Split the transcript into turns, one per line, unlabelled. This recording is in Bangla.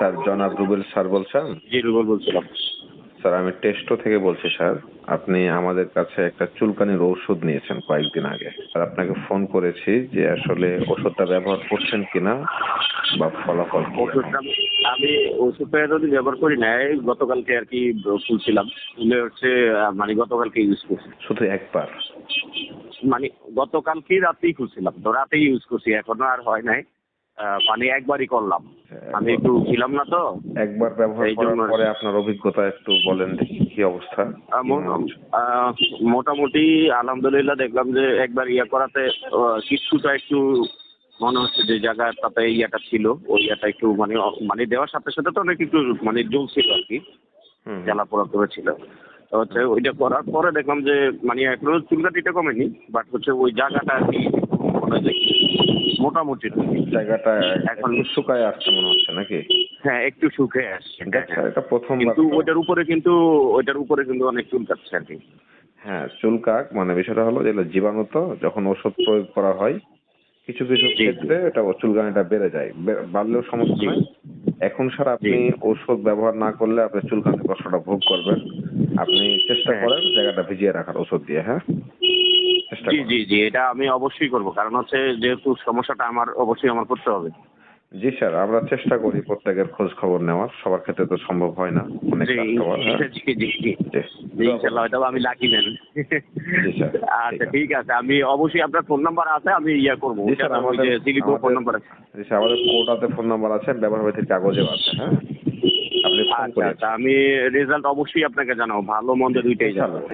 স্যার জনাব রুবেল স্যার বলছেন?
জি রুবেল বলছিলাম।
স্যার আমি টেস্টো থেকে বলছি স্যার। আপনি আমাদের কাছে একটা চুলকানির ঔষধ নিয়েছেন কয়েকদিন আগে। স্যার আপনাকে ফোন করেছি যে আসলে ওষুধটা ব্যবহার করছেন কিনা বা ফলাফল
ওষুধটা আমি- ওষুধটা এতদিন ব্যবহার করি না এই গতকালকে আর কি খুলছিলাম। খুলে হচ্ছে মানে গতকালকে ইউজ করছি।
শুধু একবার?
মানে গতকালকে রাতেই খুলছিলাম তো রাতেই ইউজ করছি এখনও আর হয় নাই। মানে একবারই করলাম। আমি একটু ছিলাম না তো।
একবার ব্যবহার করার পরে আপনার অভিজ্ঞতা একটু বলেন দেখি কি অবস্থা
মোটামুটি আলহামদুলিল্লাহ দেখলাম যে একবার ইয়ে করাতে কিছুটা একটু মনে হচ্ছে যে জায়গাটাতে ইয়েটা ছিল। ওই ইয়েটা একটু মানে মানে দেওয়ার সাথে সাথে তো অনেক একটু মানে জ্বলছিল আর কি। জ্বালা পোড়া করেছিল। তো হচ্ছে ওইটা করার পরে দেখলাম যে মানে এখনও চুলকাটিটা কমেনি বাট হচ্ছে ওই জায়গাটা আর কি মনে হয় মোটামুটি
জায়গাটা
এখন-
শুকায় আসছে মনে হচ্ছে নাকি?
হ্যাঁ একটু শুকে আসছে
আচ্ছা এটা প্রথম
কিন্তু ওইটার উপরে কিন্তু ওইটার উপরে কিন্তু অনেক চুলকাচ্ছে আর কি।
হ্যাঁ চুলকাক মানে বিষয়টা হলো যেগুলো জীবাণু তো যখন ওষুধ প্রয়োগ করা হয় কিছু কিছু। ক্ষেত্রে এটা চুলকানিটা বেড়ে যায় বাড়লেও সমস্যা। নেই এখন স্যার আপনি ওষুধ ব্যবহার না করলে আপনি চুলকানির কষ্টটা ভোগ করবেন। আপনি চেষ্টা
হ্যাঁ।
করেন জায়গাটা ভিজিয়ে রাখার ওষুধ দিয়ে হ্যাঁ? চেষ্টা
জি জি জি এটা আমি অবশ্যই করব। কারণ হচ্ছে যেহেতু সমস্যাটা আমার অবশ্যই আমার করতে হবে।
জি স্যার আমরা চেষ্টা করি প্রত্যেকের খোঁজ খবর নেওয়ার। সবার ক্ষেত্রে তো সম্ভব হয় না অনেক
জি
হ্যাঁ?
জি হয়তো আমি লাকি নেন আচ্ছা
ঠিক
আছে। আমি অবশ্যই আপনার ফোন নাম্বার আছে আমি ইয়া করব।
স্যার, আমাদের-
সিলিপুর ফোন নাম্বার আছে।
জি স্যার আমাদের কোর্টাতে ফোন নাম্বার আছে ব্যবহার ব্যতির কাগজেও আছে হ্যাঁ? আপনি ফোন
আচ্ছা আচ্ছা আমি রেজাল্ট অবশ্যই আপনাকে জানাব। ভালো মন্দ দুইটাই জানাব।